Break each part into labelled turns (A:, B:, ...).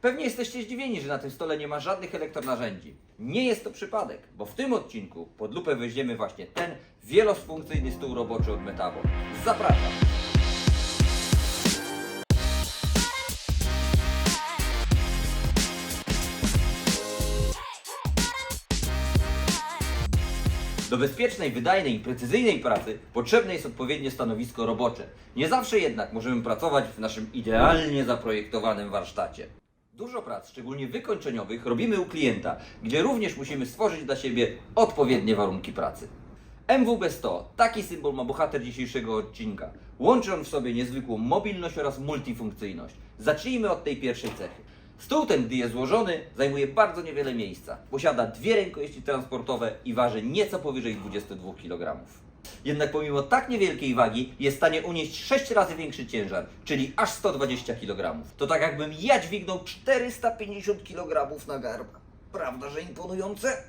A: Pewnie jesteście zdziwieni, że na tym stole nie ma żadnych elektronarzędzi. Nie jest to przypadek, bo w tym odcinku pod lupę weźmiemy właśnie ten wielofunkcyjny stół roboczy od Metabo. Zapraszam! Do bezpiecznej, wydajnej i precyzyjnej pracy potrzebne jest odpowiednie stanowisko robocze. Nie zawsze jednak możemy pracować w naszym idealnie zaprojektowanym warsztacie. Dużo prac, szczególnie wykończeniowych, robimy u klienta, gdzie również musimy stworzyć dla siebie odpowiednie warunki pracy. MWB100, taki symbol ma bohater dzisiejszego odcinka. Łączy on w sobie niezwykłą mobilność oraz multifunkcyjność. Zacznijmy od tej pierwszej cechy. Stół ten, gdy jest złożony, zajmuje bardzo niewiele miejsca. Posiada dwie rękojeści transportowe i waży nieco powyżej 22 kg. Jednak pomimo tak niewielkiej wagi jest w stanie unieść 6 razy większy ciężar, czyli aż 120 kg. To tak jakbym ja dźwignął 450 kg na garb. Prawda, że imponujące?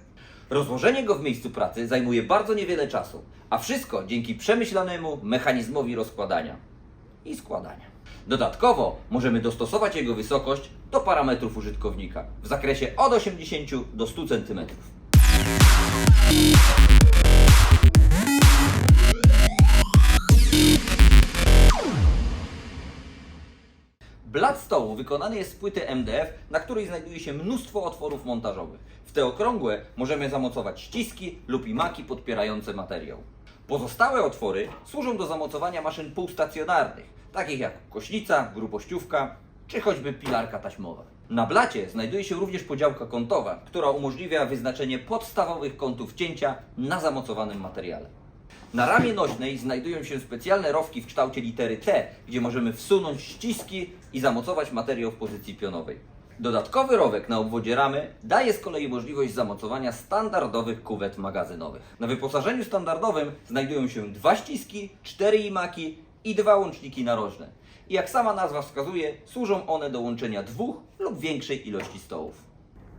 A: Rozłożenie go w miejscu pracy zajmuje bardzo niewiele czasu, a wszystko dzięki przemyślanemu mechanizmowi rozkładania i składania. Dodatkowo możemy dostosować jego wysokość do parametrów użytkownika w zakresie od 80 do 100 cm. Blat stołu wykonany jest z płyty MDF, na której znajduje się mnóstwo otworów montażowych. W te okrągłe możemy zamocować ściski lub imaki podpierające materiał. Pozostałe otwory służą do zamocowania maszyn półstacjonarnych, takich jak kośnica, grubościówka czy choćby pilarka taśmowa. Na blacie znajduje się również podziałka kątowa, która umożliwia wyznaczenie podstawowych kątów cięcia na zamocowanym materiale. Na ramie nośnej znajdują się specjalne rowki w kształcie litery T, gdzie możemy wsunąć ściski i zamocować materiał w pozycji pionowej. Dodatkowy rowek na obwodzie ramy daje z kolei możliwość zamocowania standardowych kuwet magazynowych. Na wyposażeniu standardowym znajdują się dwa ściski, cztery imaki i dwa łączniki narożne. I jak sama nazwa wskazuje, służą one do łączenia dwóch lub większej ilości stołów.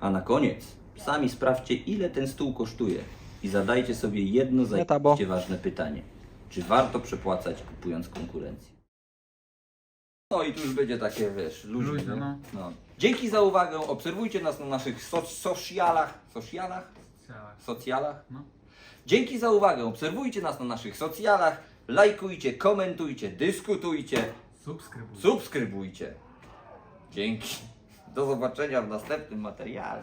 A: A na koniec, sami sprawdźcie ile ten stół kosztuje i zadajcie sobie jedno zajebiście ważne pytanie. Czy warto przepłacać kupując konkurencję? No i tu już będzie takie, wiesz, luźne.
B: Luźne,
A: nie?
B: no.
A: no. Dzięki za uwagę, obserwujcie nas na naszych so socialach, socialach, socjalach.
B: No.
A: Dzięki za uwagę, obserwujcie nas na naszych socjalach, lajkujcie, komentujcie, dyskutujcie,
B: Subskrybuj.
A: subskrybujcie. Dzięki. Do zobaczenia w następnym materiale.